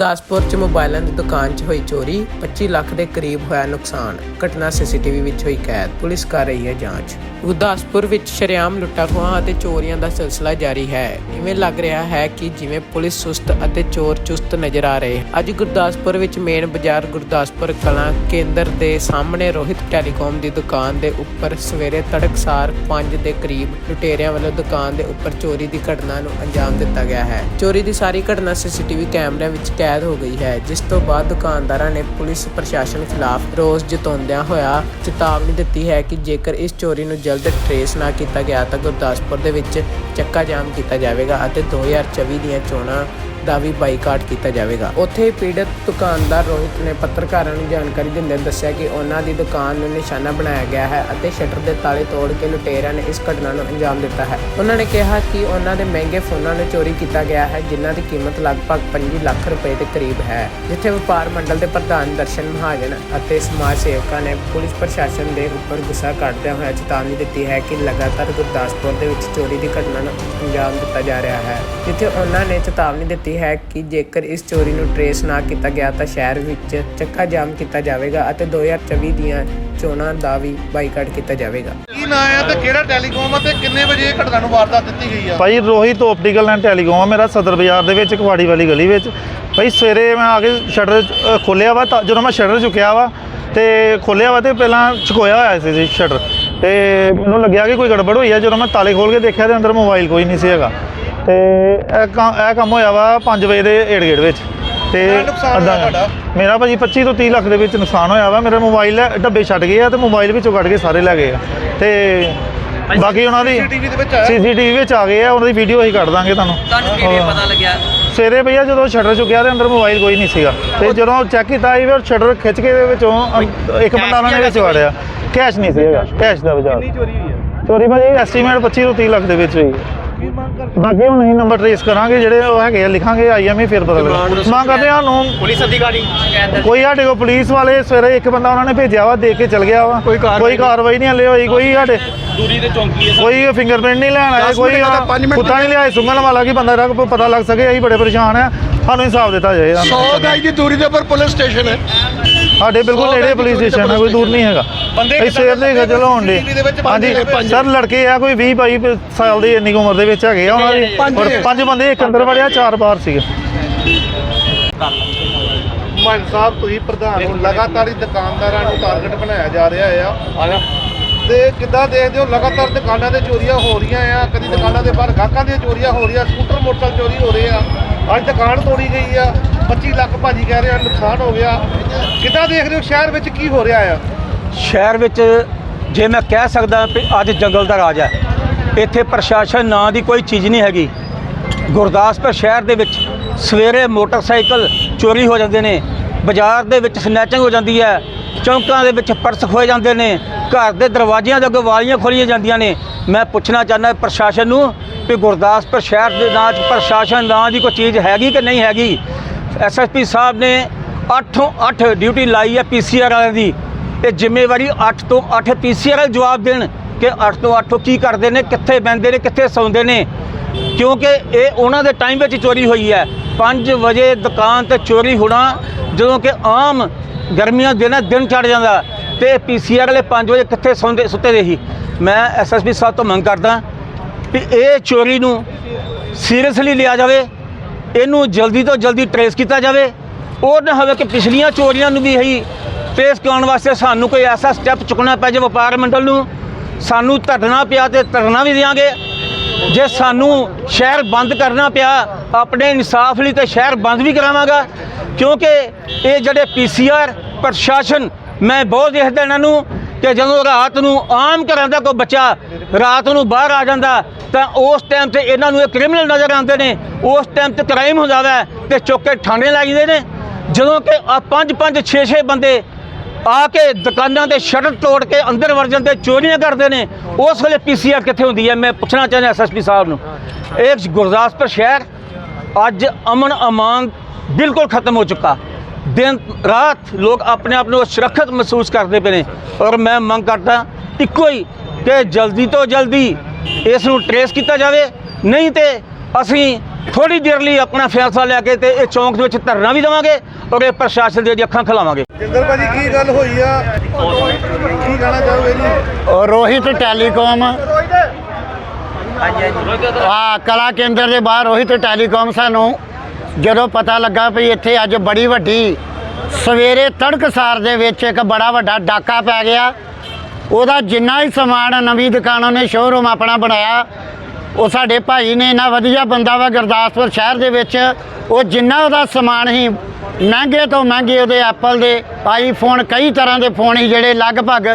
ਗੁਰਦਾਸਪੁਰ 'ਚ ਮੋਬਾਈਲਾਂ ਦੀ ਦੁਕਾਨ 'ਚ ਹੋਈ ਚੋਰੀ 25 ਲੱਖ ਦੇ ਕਰੀਬ ਹੋਇਆ ਨੁਕਸਾਨ। ਘਟਨਾ ਸੀਸੀਟੀਵੀ ਵਿੱਚ ਹੋਈ ਕੈਦ, ਪੁਲਿਸ ਕਰ ਰਹੀ ਹੈ ਜਾਂਚ। ਗੁਰਦਾਸਪੁਰ ਵਿੱਚ ਸ਼ਰੇਆਮ ਲੁੱਟਾਂ ਅਤੇ ਚੋਰੀਆਂ ਦਾ ਸਿਲਸਿਲਾ ਜਾਰੀ ਹੈ। ਇਵੇਂ ਲੱਗ ਰਿਹਾ ਹੈ ਕਿ ਜਿਵੇਂ ਪੁਲਿਸ ਸੁਸਤ ਅਤੇ ਚੋਰ ਚੁਸਤ ਨਜ਼ਰ ਆ ਰਹੇ। ਅੱਜ ਗੁਰਦਾਸਪੁਰ ਵਿੱਚ ਮੇਨ ਬਾਜ਼ਾਰ ਗੁਰਦਾਸਪੁਰ ਕਲਾਂ ਕੇਂਦਰ ਦੇ ਸਾਹਮਣੇ ਰੋਹਿਤ ਟੈਲੀਕਾਮ ਦੀ ਦੁਕਾਨ ਦੇ ਉੱਪਰ ਸਵੇਰੇ ਤੜਕਸਾਰ 5 ਦੇ ਕਰੀਬ ਲੁਟੇਰਿਆਂ ਵੱਲੋਂ ਦੁਕਾਨ ਦੇ ਉੱਪਰ ਚੋਰੀ ਦੀ ਘਟਨਾ ਨੂੰ ਅੰਜਾਮ ਦਿੱਤਾ ਗਿਆ ਹੈ। ਚੋਰੀ ਦੀ ਸਾਰੀ ਘਟਨਾ ਸੀਸੀਟੀਵੀ ਕੈਮਰਿਆਂ ਵਿੱਚ ਕੈਦ ਹੋ ਗਈ ਹੈ, ਜਿਸ ਤੋਂ ਬਾਅਦ ਦੁਕਾਨਦਾਰਾਂ ਨੇ ਪੁਲਿਸ ਪ੍ਰਸ਼ਾਸਨ ਖਿਲਾਫ ਰੋਸ ਜਤਾਉਂਦਿਆਂ ਹੋਇਆ ਚੇਤਾਵਨੀ ਦਿੱਤੀ ਹੈ ਕਿ ਜੇਕਰ ਇਸ ਚੋਰੀ ਨੂੰ ਜਲਦ ਟਰੇਸ ਨਾ ਕੀਤਾ ਗਿਆ ਤਾਂ ਗੁਰਦਾਸਪੁਰ ਦੇ ਵਿੱਚ ਚੱਕਾ ਜਾਮ ਕੀਤਾ ਜਾਵੇਗਾ ਅਤੇ 2024 ਦੀਆਂ ਚੋਣਾਂ ਦਾ ਵੀ ਬਾਈਕਾਟ ਕੀਤਾ ਜਾਵੇਗਾ। ਉੱਥੇ ਪੀੜਤ ਦੁਕਾਨਦਾਰ ਰੋਹਿਤ ਨੇ ਪੱਤਰਕਾਰਾਂ ਨੂੰ ਜਾਣਕਾਰੀ ਦਿੰਦੇ ਦੱਸਿਆ ਕਿ ਉਹਨਾਂ ਦੀ ਦੁਕਾਨ ਨੂੰ ਨਿਸ਼ਾਨਾ ਬਣਾਇਆ ਗਿਆ ਹੈ ਅਤੇ ਸ਼ਟਰ ਦੇ ਤਾਲੇ ਤੋੜ ਕੇ ਲੁਟੇਰਿਆਂ ਨੇ ਇਸ ਘਟਨਾ ਨੂੰ ਅੰਜਾਮ ਦਿੱਤਾ ਹੈ। ਉਹਨਾਂ ਨੇ ਕਿਹਾ ਕਿ ਉਹਨਾਂ ਦੇ ਮਹਿੰਗੇ ਫੋਨਾਂ ਨੂੰ ਚੋਰੀ ਕੀਤਾ ਗਿਆ ਹੈ, ਜਿਨ੍ਹਾਂ ਦੀ ਕੀਮਤ ਲਗਭਗ 25 ਲੱਖ ਰੁਪਏ ਦੇ ਕਰੀਬ ਹੈ, ਜਿੱਥੇ ਵਪਾਰ ਮੰਡਲ ਦੇ ਪ੍ਰਧਾਨ ਦਰਸ਼ਨ ਮਹਾਜਨ ਅਤੇ ਸਮਾਜ ਸੇਵਕਾਂ ਨੇ ਪੁਲਿਸ ਪ੍ਰਸ਼ਾਸਨ ਦੇ ਉੱਪਰ ਗੁੱਸਾ ਕੱਢਦਿਆਂ ਹੋਇਆ ਚੇਤਾਵਨੀ ਦਿੱਤੀ ਹੈ ਕਿ ਲਗਾਤਾਰ ਗੁਰਦਾਸਪੁਰ ਦੇ ਵਿੱਚ ਚੋਰੀ ਦੀ ਘਟਨਾ ਨੂੰ ਅੰਜਾਮ ਦਿੱਤਾ ਜਾ ਰਿਹਾ ਹੈ, ਜਿੱਥੇ ਉਹਨਾਂ ਨੇ ਚੇਤਾਵਨੀ ਦਿੱਤੀ ਹੈ ਕਿ ਜੇਕਰ ਇਸ ਚੋਰੀ ਨੂੰ ਟਰੇਸ ਨਾ ਕੀਤਾ ਗਿਆ ਤਾਂ ਸ਼ਹਿਰ ਵਿੱਚ ਚੱਕਾ ਜਾਮ ਕੀਤਾ ਜਾਵੇਗਾ ਅਤੇ 2024 ਦੀਆਂ ਚੋਣਾਂ ਦਾ ਵੀ ਬਾਈਕਾਟ ਕੀਤਾ ਜਾਵੇਗਾ। ਕੀ ਨਾਂ ਹੈ ਤੇ ਕਿਹੜਾ ਟੈਲੀਕਾਮ ਹੈ ਤੇ ਕਿੰਨੇ ਵਜੇ ਇਹ ਘਟਨਾ ਨੂੰ ਵਾਰਦਾਤ ਦਿੱਤੀ ਗਈ ਆ? ਭਾਈ ਰੋਹਿਤ ਆਪਟੀਕਲ ਐਂਡ ਟੈਲੀਕਾਮ ਆ ਮੇਰਾ ਸਦਰ ਬਾਜ਼ਾਰ ਦੇ ਵਿੱਚ ਕਵਾੜੀ ਵਾਲੀ ਗਲੀ ਵਿੱਚ। ਭਾਈ ਸਵੇਰੇ ਮੈਂ ਆ ਕੇ ਸ਼ਟਰ ਖੋਲਿਆ ਵਾ ਤਾਂ ਜਦੋਂ ਮੈਂ ਸ਼ਟਰ ਚੁੱਕਿਆ ਵਾ ਤੇ ਖੋਲਿਆ ਵਾ ਤੇ ਪਹਿਲਾਂ ਚੁਕੋਇਆ ਹੋਇਆ ਸੀ ਜੀ ਸ਼ਟਰ। ਤੇ ਮੈਨੂੰ ਲੱਗਿਆ ਕਿ ਕੋਈ ਗੜਬੜ ਹੋਈ ਆ ਜਦੋਂ ਮੈਂ ਤਾਲੇ ਖੋਲ ਕੇ ਦੇਖਿਆ ਤੇ ਅੰਦਰ ਮੋਬਾਈਲ ਕੋਈ ਨਹੀਂ ਸੀ ਹੈਗਾ। ਤੇ ਇਹ ਕੰਮ ਇਹ ਕੰਮ ਹੋਇਆ ਵਾ 5 ਵਜੇ ਦੇ ਏੜ ਗੇੜ ਵਿੱਚ। ਤੇ ਕਿੰਨਾ ਨੁਕਸਾਨ ਹੋਇਆ ਅੱਧਾ- ਤੁਹਾਡਾ? ਮੇਰਾ ਭਾਜੀ 25 ਤੋਂ 30 ਲੱਖ ਦੇ ਵਿੱਚ ਨੁਕਸਾਨ ਹੋਇਆ ਵਾ। ਮੇਰਾ ਮੋਬਾਈਲ ਡੱਬੇ ਛੱਡ ਗਏ ਆ ਤੇ ਮੋਬਾਈਲ ਵਿੱਚੋਂ ਕੱਢ ਕੇ ਸਾਰੇ ਲੈ ਗਏ ਆ। ਤੇ ਬਾਕੀ ਉਹਨਾਂ ਦੀ ਸੀਸੀਟੀਵੀ ਦੇ ਵਿੱਚ ਆਇਆ? ਸੀਸੀਟੀਵੀ ਵਿੱਚ ਆ ਗਏ ਆ। ਉਹਨਾਂ ਦੀ ਵੀਡੀਓ ਅਸੀਂ ਕੱਢ ਦਾਂਗੇ ਤੁਹਾਨੂੰ। ਤੁਹਾਨੂੰ ਕਿਵੇਂ ਪਤਾ ਲੱਗਿਆ? ਸਵੇਰੇ ਭਈਆ ਜਦੋਂ ਸ਼ਟਰ ਚੁੱਕਿਆ ਤੇ ਅੰਦਰ ਮੋਬਾਈਲ ਕੋਈ ਨਹੀਂ ਸੀਗਾ। ਤੇ ਜਦੋਂ ਚੈੱਕ ਕੀਤਾ ਇਹ ਫਿਰ ਸ਼ਟਰ ਖਿੱਚ ਕੇ ਦੇ ਵਿੱਚੋਂ ਅੰ- ਇੱਕ ਬੰਦਾ ਉਹਨਾਂ ਨੇ ਵਿੱਚ ਵੜਿਆ। ਕੈਸ਼ ਨਹੀਂ ਸੀਗਾ ਕੈਸ਼ ਦਾ ਬਾਜ਼ਾਰ ਚੋਰੀ ਹੋਈ ਹੈ? ਚੋਰੀ ਭਾਜੀ ਐਸਟੀਮੇਟ 25 ਤੋਂ 30 ਲੱਖ ਦੇ ਵਿੱਚ ਹੋਈ। ਹੈ। ਕੀ ਮੰਗ ਕਰ ਬਾਕੀ ਹੁਣ ਅਸੀਂ ਨੰਬਰ ਟ੍ਰੇਸ ਕਰਾਂਗੇ ਜਿਹੜੇ ਉਹ ਹੈਗੇ ਆ ਲਿਖਾਂਗੇ ਆਈਐਮਈ ਫਿਰ ਪਤਾ ਲੱਗਾ। ਮੰਗ ਕਰਦੇ ਹਾਂ ਸਾਨੂੰ ਪੁਲਿਸ ਅਧਿਕਾਰੀ। ਕੋਈ ਸਾਡੇ ਕੋਲ ਪੁਲਿਸ ਵਾਲੇ ਸਵੇਰੇ ਇੱਕ ਬੰਦਾ ਉਹਨਾਂ ਨੇ ਭੇਜਿਆ ਵਾ ਦੇਖ ਕੇ ਚਲ ਗਿਆ ਵਾ। ਕੋਈ ਕਾਰਵਾਈ ਨਹੀਂ। ਹਲੇ ਹੋਈ ਕੋਈ ਸਾਡੇ ਦੂਰੀ ਤੇ ਚੌਂਕੀ ਹੈ ਕੋਈ ਫਿੰਗਰਪ੍ਰਿੰਟ ਨਹੀਂ ਲੈਣ ਆਇਆ ਕੋਈ ਦਾ ਕੁੱਤਾ ਨਹੀਂ ਲਿਆਏ ਸੁੰਗਣ ਵਾਲਾ ਕਿ ਬੰਦਾ ਦਾ ਪਤਾ ਲੱਗ ਸਕੇ ਅਸੀਂ ਬੜੇ ਪਰੇਸ਼ਾਨ ਆ। ਸਾਨੂੰ ਇਨਸਾਫ ਦਿੱਤਾ ਜਾਏ। 100 ਗਾਈ ਦੀ ਦੂਰੀ ਦੇ ਉੱਪਰ ਪੁਲਿਸ ਸਟੇਸ਼ਨ ਹੈ। ਸਾਡੇ ਬਿਲਕੁਲ ਨੇੜੇ ਪੁਲਿਸ ਸਟੇਸ਼ਨ ਹੈ ਕੋਈ ਦੂਰ ਨਹੀਂ ਹੈਗਾ। ਬੰਦੇ ਅਸੀਂ ਸਵੇਰ ਦੇ ਕਿੱਦਾਂ ਖੱਜਲ ਹੋਣ ਦੇ। ਹਾਂਜੀ। ਸਰ ਲੜਕੇ ਆ ਕੋਈ 20 22 ਸਾਲ ਦੀ ਇੰਨੀ ਉਮਰ ਦੇ ਵਿੱਚ ਹੈਗੇ ਆ। ਉਹਨਾਂ ਦੀ ਪੰਜ ਔਰ। ਪੰਜ ਬੰਦੇ ਇੱਕ ਅੰਦਰ ਵੜਿਆ ਚਾਰ ਬਾਹਰ ਸੀਗੇ। ਮਾਨ ਸਾਹਿਬ ਤੁਸੀਂ ਪ੍ਰਧਾਨ ਹੋ ਲਗਾਤਾਰ ਹੀ ਦੁਕਾਨਦਾਰਾਂ ਨੂੰ ਟਾਰਗੇਟ ਬਣਾਇਆ ਜਾ ਰਿਹਾ ਆ। ਤੇ ਕਿੱਦਾਂ ਦੇਖਦੇ ਹੋ? ਲਗਾਤਾਰ ਦੁਕਾਨਾਂ ਤੇ ਚੋਰੀਆਂ ਹੋ ਰਹੀਆਂ ਆ। ਕਦੀ ਦੁਕਾਨਾਂ ਦੇ ਬਾਹਰ ਗਾਹਕਾਂ ਦੀਆਂ ਚੋਰੀਆਂ ਹੋ ਰਹੀਆਂ ਸਕੂਟਰ ਮੋਟਰਸਾਈਕਲ ਚੋਰੀ ਹੋ ਰਹੇ ਆ। ਅੱਜ ਦੁਕਾਨ ਤੋੜੀ ਗਈ ਆ। 25 ਲੱਖ ਭਾਜੀ ਕਹਿ ਰਹੇ ਆ, ਨੁਕਸਾਨ ਹੋ ਗਿਆ। ਕਿੱਦਾਂ ਦੇਖਦੇ ਹੋ, ਸ਼ਹਿਰ ਵਿੱਚ ਕੀ ਹੋ ਰਿਹਾ ਆ? ਸ਼ਹਿਰ ਵਿੱਚ ਜੇ ਮੈਂ ਕਹਿ ਸਕਦਾ ਵੀ ਅੱਜ ਜੰਗਲ ਦਾ ਰਾਜ ਹੈ, ਇੱਥੇ ਪ੍ਰਸ਼ਾਸਨ ਨਾਂ ਦੀ ਕੋਈ ਚੀਜ਼ ਨਹੀਂ ਹੈਗੀ। ਗੁਰਦਾਸਪੁਰ ਸ਼ਹਿਰ ਦੇ ਵਿੱਚ ਸਵੇਰੇ ਮੋਟਰਸਾਈਕਲ ਚੋਰੀ ਹੋ ਜਾਂਦੇ ਨੇ, ਬਾਜ਼ਾਰ ਦੇ ਵਿੱਚ ਸਨੈਚਿੰਗ ਹੋ ਜਾਂਦੀ ਹੈ, ਚੌਂਕਾਂ ਦੇ ਵਿੱਚ ਪਰਸ ਖੋਏ ਜਾਂਦੇ ਨੇ, ਘਰ ਦੇ ਦਰਵਾਜ਼ਿਆਂ ਦੇ ਅੱਗੇ ਵਾਲੀਆਂ ਖੋਲੀਆਂ ਜਾਂਦੀਆਂ ਨੇ। ਮੈਂ ਪੁੱਛਣਾ ਚਾਹੁੰਦਾ ਪ੍ਰਸ਼ਾਸਨ ਨੂੰ ਕਿ ਗੁਰਦਾਸਪੁਰ ਸ਼ਹਿਰ ਦੇ ਨਾਂ 'ਚ ਪ੍ਰਸ਼ਾਸਨ ਨਾਂ ਦੀ ਕੋਈ ਚੀਜ਼ ਹੈਗੀ ਕਿ ਨਹੀਂ ਹੈਗੀ? ਐਸਐਸਪੀ ਸਾਹਿਬ ਨੇ 8 8 ਡਿਊਟੀ ਲਾਈ ਹੈ ਪੀਸੀਆਰ ਵਾਲਿਆਂ ਦੀ। ਇਹ ਜ਼ਿੰਮੇਵਾਰੀ 8 ਤੋਂ 8 ਪੀਸੀਆਰ ਵਾਲੇ ਜਵਾਬ ਦੇਣ ਕਿ 8 ਤੋਂ 8 ਕੀ ਕਰਦੇ ਨੇ, ਕਿੱਥੇ ਬੈੰਦੇ ਨੇ, ਕਿੱਥੇ ਸੌਂਦੇ ਨੇ। ਕਿਉਂਕਿ ਇਹ ਉਹਨਾਂ ਦੇ ਟਾਈਮ ਵਿੱਚ ਚੋਰੀ ਹੋਈ ਹੈ। 5 ਵਜੇ ਦੁਕਾਨ ਤੇ ਚੋਰੀ ਹੋਣਾ, ਜਦੋਂ ਕਿ ਆਮ ਗਰਮੀਆਂ ਦੇ ਨਾਲ ਦਿਨ ਚੜ ਜਾਂਦਾ ਤੇ ਪੀਸੀਆਰ ਵਾਲੇ 5 ਵਜੇ ਕਿੱਥੇ ਸੌਂਦੇ, ਸੁੱਤੇ ਦੇ ਸੀ ਮੈਂ ਐਸਐਸਪੀ ਸਾਹਿਬ ਤੋਂ ਮੰਗ ਕਰਦਾ ਵੀ ਇਹ ਚੋਰੀ ਨੂੰ ਸੀਰੀਅਸਲੀ ਲਿਆ ਜਾਵੇ। ਇਹਨੂੰ ਜਲਦੀ ਤੋਂ ਜਲਦੀ ਟਰੇਸ ਕੀਤਾ ਜਾਵੇ। ਉਹ ਨਾ ਹੋਵੇ ਕਿ ਪਿਛਲੀਆਂ ਚੋਰੀਆਂ ਨੂੰ ਵੀ ਹੀ ਟਰੇਸ ਕਰਨ ਵਾਸਤੇ ਸਾਨੂੰ ਕੋਈ ਐਸਾ ਸਟੈਪ ਚੁੱਕਣਾ ਪੈ ਜਾਵੇ ਵਪਾਰ ਮੰਡਲ ਨੂੰ। ਸਾਨੂੰ ਧਰਨਾ ਪਿਆ ਤੇ ਧਰਨਾ ਵੀ ਦਿਆਂਗੇ। ਜੇ ਸਾਨੂੰ ਸ਼ਹਿਰ ਬੰਦ ਕਰਨਾ ਪਿਆ, ਆਪਣੇ ਇਨਸਾਫ ਲਈ ਤੇ ਸ਼ਹਿਰ ਬੰਦ ਵੀ ਕਰਾਵਾਂਗਾ। ਕਿਉਂਕਿ ਇਹ ਜਿਹੜੇ ਪੀਸੀਆਰ ਪ੍ਰਸ਼ਾਸਨ, ਮੈਂ ਬਹੁਤ ਦੇਖਦਾ ਇਹਨਾਂ ਨੂੰ ਕਿ ਜਦੋਂ ਰਾਤ ਨੂੰ ਆਮ ਘਰਾਂ ਦਾ ਕੋਈ ਬੱਚਾ ਰਾਤ ਨੂੰ ਬਾਹਰ ਆ ਜਾਂਦਾ, ਤਾਂ ਉਸ ਟਾਈਮ ਤੇ ਇਹਨਾਂ ਨੂੰ ਇਹ ਕ੍ਰਿਮੀਨਲ ਨਜ਼ਰ ਆਉਂਦੇ ਨੇ। ਉਸ ਟਾਈਮ ਤੇ ਕ੍ਰਾਈਮ ਹੁੰਦਾ ਵੈ ਤੇ ਚੁੱਕ ਕੇ ਥਾਣੇ ਲੈ ਜਾਂਦੇ ਨੇ। ਜਦੋਂ ਕਿ ਆ ਪੰਜ ਪੰਜ 6 6 ਬੰਦੇ ਆ ਕੇ ਦੁਕਾਨਾਂ ਦੇ ਸ਼ਟਰ ਤੋੜ ਕੇ ਅੰਦਰ ਵੜ ਜਾਂਦੇ, ਚੋਰੀਆਂ ਕਰਦੇ ਨੇ। ਉਸ ਵੇਲੇ ਪੀਸੀਆਰ ਕਿੱਥੇ ਹੁੰਦੀ ਹੈ ਮੈਂ ਪੁੱਛਣਾ ਚਾਹੁੰਦਾ ਐਸਐਸਪੀ ਸਾਹਿਬ ਨੂੰ। ਇਹ ਗੁਰਦਾਸਪੁਰ ਸ਼ਹਿਰ ਅੱਜ ਅਮਨ ਅਮਾਨ ਬਿਲਕੁਲ ਖਤਮ ਹੋ ਚੁੱਕਾ। ਦਿਨ ਰਾਤ ਲੋਕ ਆਪਣੇ ਆਪ ਨੂੰ ਸੁਰੱਖਿਅਤ ਮਹਿਸੂਸ ਕਰਦੇ ਪਏ ਨੇ। ਔਰ ਮੈਂ ਮੰਗ ਕਰਦਾ ਇੱਕੋ ਹੀ ਕਿ ਜਲਦੀ ਤੋਂ ਜਲਦੀ ਇਸ ਨੂੰ ਟਰੇਸ ਕੀਤਾ ਜਾਵੇ। ਨਹੀਂ ਤੇ ਅਸੀਂ ਥੋੜੀ ਦੇਰ ਲਈ ਆਪਣਾ ਫੈਸਲਾ ਲੈ ਕੇ ਤੇ ਇਹ ਚੌਂਕ ਦੇ ਵਿੱਚ ਧਰਨਾ ਵੀ ਦੇਵਾਂਗੇ ਔਰ ਇਹ ਪ੍ਰਸ਼ਾਸਨ ਦੀਆਂ ਅੱਖਾਂ ਖਿਲਾਵਾਂਗੇ। ਜਿੰਦਰ ਭਾਜੀ ਕੀ ਗੱਲ ਹੋਈ ਆ? ਕੀ ਕਹਿਣਾ ਚਾਹੋਗੇ ਜੀ? ਔਰ ਰੋਹਿਤ ਟੈਲੀਕਾਮ। ਆ ਕਲਾ ਕੇਂਦਰ ਦੇ ਬਾਹਰ ਰੋਹਿਤ ਟੈਲੀਕਾਮ ਸਾਨੂੰ ਜਦੋਂ ਪਤਾ ਲੱਗਾ ਵੀ ਇੱਥੇ ਅੱਜ ਬੜੀ ਵੱਡੀ ਸਵੇਰੇ ਤੜਕਸਾਰ ਦੇ ਵਿੱਚ ਇੱਕ ਬੜਾ ਵੱਡਾ ਡਾਕਾ ਪੈ ਗਿਆ, ਉਹਦਾ ਜਿੰਨਾ ਹੀ ਸਮਾਨ ਨਵੀਂ ਦੁਕਾਨਾਂ ਨੇ ਸ਼ੋਰੂਮ ਆਪਣਾ ਬਣਾਇਆ, ਉਹ ਸਾਡੇ ਭਾਈ ਨੇ ਇੰਨਾ ਵਧੀਆ ਬੰਦਾ ਵਾ ਗੁਰਦਾਸਪੁਰ ਸ਼ਹਿਰ ਦੇ ਵਿੱਚ, ਉਹ ਜਿੰਨਾ ਉਹਦਾ ਸਮਾਨ ਹੀ ਮਹਿੰਗੇ ਤੋਂ ਮਹਿੰਗੇ ਉਹਦੇ ਐਪਲ ਦੇ ਆਈਫੋਨ ਕਈ ਤਰ੍ਹਾਂ ਦੇ ਫੋਨ ਹੀ ਜਿਹੜੇ ਲਗਭਗ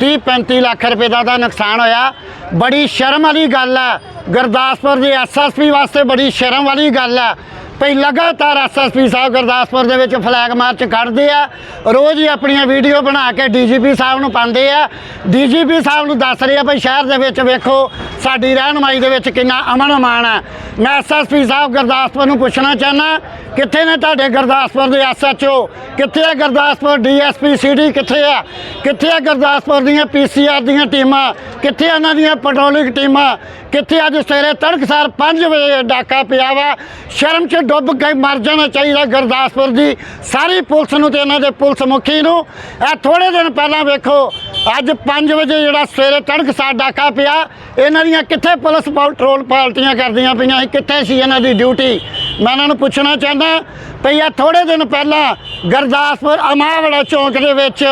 30 35 ਲੱਖ ਰੁਪਏ ਦਾ ਉਹਦਾ ਨੁਕਸਾਨ ਹੋਇਆ। ਬੜੀ ਸ਼ਰਮ ਵਾਲੀ ਗੱਲ ਹੈ ਗੁਰਦਾਸਪੁਰ ਦੇ ਐਸਐਸਪੀ ਵਾਸਤੇ ਬੜੀ ਸ਼ਰਮ ਵਾਲੀ ਗੱਲ ਹੈ ਭਈ ਲਗਾਤਾਰ ਐਸਐਸਪੀ ਸਾਹਿਬ ਗੁਰਦਾਸਪੁਰ ਦੇ ਵਿੱਚ ਫਲੈਗ ਮਾਰਚ ਕੱਢਦੇ ਆ। ਰੋਜ਼ ਹੀ ਆਪਣੀਆਂ ਵੀਡੀਓ ਬਣਾ ਕੇ ਡੀਜੀਪੀ ਸਾਹਿਬ ਨੂੰ ਪਾਉਂਦੇ ਆ। ਡੀਜੀਪੀ ਸਾਹਿਬ ਨੂੰ ਦੱਸ ਰਹੇ ਆ ਭਈ ਸ਼ਹਿਰ ਦੇ ਵਿੱਚ ਵੇਖੋ, ਸਾਡੀ ਰਹਿਨਮਾਈ ਦੇ ਵਿੱਚ ਕਿੰਨਾ ਅਮਨ ਅਮਾਨ ਹੈ ਮੈਂ ਐਸਐਸਪੀ ਸਾਹਿਬ ਗੁਰਦਾਸਪੁਰ ਨੂੰ ਪੁੱਛਣਾ ਚਾਹਨਾ, ਕਿੱਥੇ ਨੇ ਤੁਹਾਡੇ ਗੁਰਦਾਸਪੁਰ ਦੇ ਐਸਐਚਓ ਕਿੱਥੇ ਆ ਗੁਰਦਾਸਪੁਰ ਡੀਐਸਪੀ ਸਿਟੀ ਕਿੱਥੇ ਆ? ਕਿੱਥੇ ਆ ਗੁਰਦਾਸਪੁਰ ਦੀਆਂ ਪੀਸੀਆਰ ਦੀਆਂ ਟੀਮਾਂ? ਕਿੱਥੇ ਉਹਨਾਂ ਦੀਆਂ ਪੈਟਰੋਲਿੰਗ ਟੀਮਾਂ? ਕਿੱਥੇ ਅੱਜ ਸਵੇਰੇ ਤੜਕਸਾਰ 5 ਵਜੇ ਡਾਕਾ ਪਿਆ ਵਾ? ਸ਼ਰਮ 'ਚ ਡੁੱਬ ਕੇ ਮਰ ਜਾਣਾ ਚਾਹੀਦਾ ਗੁਰਦਾਸਪੁਰ ਦੀ ਸਾਰੀ ਪੁਲਿਸ ਨੂੰ ਤੇ ਇਹਨਾਂ ਦੇ ਪੁਲਿਸ ਮੁਖੀ ਨੂੰ। ਇਹ ਥੋੜੇ ਦਿਨ ਪਹਿਲਾਂ ਵੇਖੋ, ਅੱਜ 5 ਵਜੇ ਜਿਹੜਾ ਸਵੇਰੇ ਤੜਕਸਾਰ ਡਾਕਾ ਪਿਆ, ਇਹਨਾਂ ਦੀਆਂ ਕਿੱਥੇ ਪੁਲਿਸ ਪੈਟਰੋਲ ਪਾਲਟੀਆਂ ਕਰਦੀਆਂ ਪਈਆਂ ਸੀ, ਕਿੱਥੇ ਸੀ ਇਹਨਾਂ ਦੀ ਡਿਊਟੀ? ਮੈਂ ਇਹਨਾਂ ਨੂੰ ਪੁੱਛਣਾ ਚਾਹੁੰਦਾ ਪਈ ਆ ਥੋੜੇ ਦਿਨ ਪਹਿਲਾਂ ਗੁਰਦਾਸਪੁਰ ਅਮਾਵੜਾ ਚੌਂਕ ਦੇ ਵਿੱਚ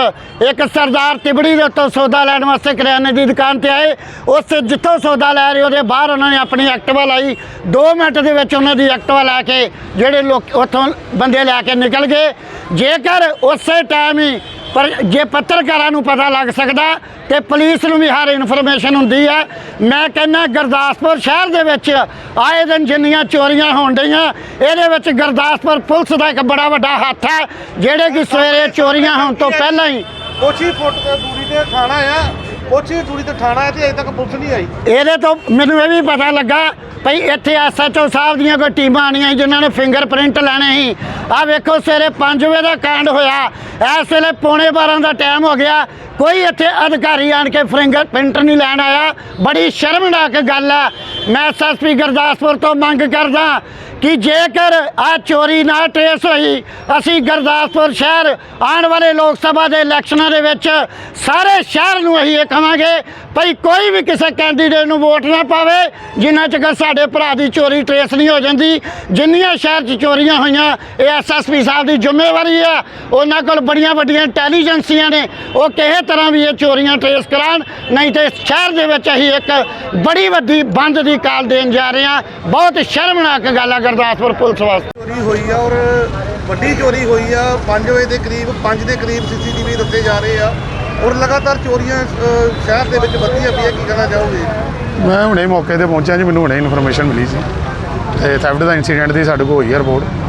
ਇੱਕ ਸਰਦਾਰ ਤਿਬੜੀ ਦੇ ਉੱਤੋਂ ਸੌਦਾ ਲੈਣ ਵਾਸਤੇ ਕਰਿਆਨੇ ਦੀ ਦੁਕਾਨ ਤੇ ਆਏ। ਉਸ ਜਿੱਥੋਂ ਸੌਦਾ ਲੈ ਰਹੇ ਉਹਦੇ ਬਾਹਰ ਉਹਨਾਂ ਨੇ ਆਪਣੀ ਐਕਟਿਵਾ ਲਾਈ। 2 ਮਿੰਟ ਦੇ ਵਿੱਚ ਉਹਨਾਂ ਦੀ ਐਕਟਿਵਾ ਲੈ ਕੇ ਜਿਹੜੇ ਲੋਕ ਉੱਥੋਂ ਬੰਦੇ ਲੈ ਕੇ ਨਿਕਲ ਗਏ। ਜੇਕਰ ਉਸੇ ਟਾਈਮ ਹੀ ਪਰ ਜੇ ਪੱਤਰਕਾਰਾਂ ਨੂੰ ਪਤਾ ਲੱਗ ਸਕਦਾ ਤੇ ਪੁਲਿਸ ਨੂੰ ਵੀ ਹਰ ਇਨਫੋਰਮੇਸ਼ਨ ਹੁੰਦੀ ਹੈ ਮੈਂ ਕਹਿੰਦਾ ਗੁਰਦਾਸਪੁਰ ਸ਼ਹਿਰ ਦੇ ਵਿੱਚ ਆਏ ਦਿਨ ਜਿੰਨੀਆਂ ਚੋਰੀਆਂ ਹੋਣ ਡਈਆਂ ਇਹਦੇ ਵਿੱਚ ਗੁਰਦਾਸਪੁਰ ਪੁਲਿਸ ਦਾ ਇੱਕ ਬੜਾ ਵੱਡਾ ਹੱਥ ਹੈ ਜਿਹੜੇ ਕਿ ਸਵੇਰੇ ਚੋਰੀਆਂ ਹੋਣ ਤੋਂ ਪਹਿਲਾਂ ਹੀ ਕੁਛ ਹੀ ਫੁੱਟ ਤੇ ਦੂਰੀ ਤੇ ਥਾਣਾ ਆ ਕੁਛ ਹੀ ਦੂਰੀ ਤੇ ਥਾਣਾ ਹੈ ਤੇ ਅਜੇ ਤੱਕ ਪੁਲਿਸ ਨਹੀਂ ਆਈ। ਇਹਦੇ ਤੋਂ ਮੈਨੂੰ ਇਹ ਵੀ ਪਤਾ ਲੱਗਾ ਭਈ ਇੱਥੇ ਐਸਐਚਓ ਸਾਹਿਬ ਦੀਆਂ ਕੋਈ ਟੀਮਾਂ ਆਣੀਆਂ ਜਿਨ੍ਹਾਂ ਨੇ ਫਿੰਗਰਪ੍ਰਿੰਟ ਲੈਣੇ ਸੀ ਆ ਵੇਖੋ ਸਵੇਰੇ 5 ਵਜੇ ਦਾ ਕਾਂਡ ਹੋਇਆ। ਇਸ ਵੇਲੇ ਪੌਣੇ 12 ਦਾ ਟਾਈਮ ਹੋ ਗਿਆ। ਕੋਈ ਇੱਥੇ ਅਧਿਕਾਰੀ ਆਣ ਕੇ ਫਿੰਗਰਪ੍ਰਿੰਟ ਨਹੀਂ ਲੈਣ ਆਇਆ। ਬੜੀ ਸ਼ਰਮਨਾਕ ਗੱਲ ਹੈ ਮੈਂ ਐਸਐਸਪੀ ਗੁਰਦਾਸਪੁਰ ਤੋਂ ਮੰਗ ਕਰਦਾ ਕਿ ਜੇਕਰ ਆ ਚੋਰੀ ਨਾ ਟ੍ਰੇਸ ਹੋਈ, ਅਸੀਂ ਗੁਰਦਾਸਪੁਰ ਸ਼ਹਿਰ ਆਉਣ ਵਾਲੇ ਲੋਕ ਸਭਾ ਦੇ ਇਲੈਕਸ਼ਨਾਂ ਦੇ ਵਿੱਚ ਸਾਰੇ ਸ਼ਹਿਰ ਨੂੰ ਅਸੀਂ ਇਹ ਕਹਾਂਗੇ ਭਈ ਕੋਈ ਵੀ ਕਿਸੇ ਕੈਂਡੀਡੇਟ ਨੂੰ ਵੋਟ ਨਾ ਪਾਵੇ, ਜਿੰਨਾ ਚਿਰ ਸਾਡੇ ਭਰਾ ਦੀ ਚੋਰੀ ਟ੍ਰੇਸ ਨਹੀਂ ਹੋ ਜਾਂਦੀ। ਜਿੰਨੀਆਂ ਸ਼ਹਿਰ 'ਚ ਚੋਰੀਆਂ ਹੋਈਆਂ, ਇਹ ਐਸਐਸਪੀ ਸਾਹਿਬ ਦੀ ਜ਼ਿੰਮੇਵਾਰੀ ਆ। ਉਹਨਾਂ ਕੋਲ ਬੜੀਆਂ ਵੱਡੀਆਂ ਇੰਟੈਲੀਜੈਂਸੀਆਂ ਨੇ। ਉਹ ਕਿਸੇ ਤਰ੍ਹਾਂ ਵੀ ਇਹ ਚੋਰੀਆਂ ਟ੍ਰੇਸ ਕਰਾਉਣ। ਨਹੀਂ ਤੇ ਇਸ ਸ਼ਹਿਰ ਦੇ ਵਿੱਚ ਅਸੀਂ ਇੱਕ ਬੜੀ ਵੱਡੀ ਬੰਦ ਦੀ ਕਾਲ ਦੇਣ ਜਾ ਰਹੇ ਹਾਂ। ਬਹੁਤ ਸ਼ਰਮਨਾਕ ਗੱਲ ਆ ਗੁਰਦਾਸਪੁਰ ਪੁਲਿਸ ਵਾਸਤੇ। ਚੋਰੀ ਹੋਈ ਆ ਔਰ ਵੱਡੀ ਚੋਰੀ ਹੋਈ ਆ। 5 ਵਜੇ ਦੇ ਕਰੀਬ 5 ਦੇ ਕਰੀਬ ਸੀਸੀਟੀਵੀ ਦੱਸੇ ਜਾ ਰਹੇ ਆ। ਔਰ ਲਗਾਤਾਰ ਚੋਰੀਆਂ ਸ਼ਹਿਰ ਦੇ ਵਿੱਚ ਵਧੀਆਂ ਪਈਆਂ। ਕੀ ਕਹਿਣਾ ਚਾਹੋਗੇ? ਮੈਂ ਹੁਣੇ ਮੌਕੇ ਤੇ ਪਹੁੰਚਿਆ ਜੀ। ਮੈਨੂੰ ਹੁਣੇ ਇਨਫੋਰਮੇਸ਼ਨ ਮਿਲੀ ਸੀ। ਤੇ ਥੈਫਟ ਦਾ ਇਨਸੀਡੈਂਟ ਦੀ ਸਾਡੇ ਕੋਲ ਹੋਈ ਹੈ ਰਿਪੋਰਟ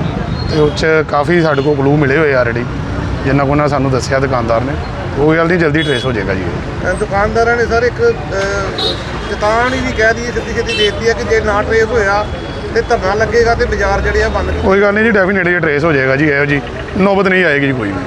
ਤੇ ਉਹ 'ਚ ਕਾਫੀ ਸਾਡੇ ਕੋਲ ਕਲੂ ਮਿਲੇ ਹੋਏ ਆਲਰੇਡੀ ਜਿੰਨਾ ਕੋ ਉਹਨਾਂ ਸਾਨੂੰ ਦੱਸਿਆ ਦੁਕਾਨਦਾਰ ਨੇ। ਉਹ ਗੱਲ ਨਹੀਂ ਜਲਦੀ ਟ੍ਰੇਸ ਹੋ ਜਾਏਗਾ ਜੀ ਦੁਕਾਨਦਾਰਾਂ ਨੇ ਸਰ ਇੱਕ ਚੇਤਾਵਨੀ ਵੀ ਕਹਿ ਦਈਏ ਸਿੱਧੀ ਸਿੱਧੀ ਦੇ ਦਿੱਤੀ ਹੈ ਕਿ ਜੇ ਨਾ ਟ੍ਰੇਸ ਹੋਇਆ ਤੇ ਧਰਨਾ ਲੱਗੇਗਾ ਤੇ ਬਾਜ਼ਾਰ ਜਿਹੜੇ ਆ ਬੰਦ ਕੋਈ ਗੱਲ ਨਹੀਂ ਜੀ ਡੈਫੀਨੇਟਲੀ ਟ੍ਰੇਸ ਹੋ ਜਾਏਗਾ ਜੀ ਇਹੋ ਜੀ। ਨੌਬਤ ਨਹੀਂ ਆਏਗੀ ਜੀ ਕੋਈ ਵੀ।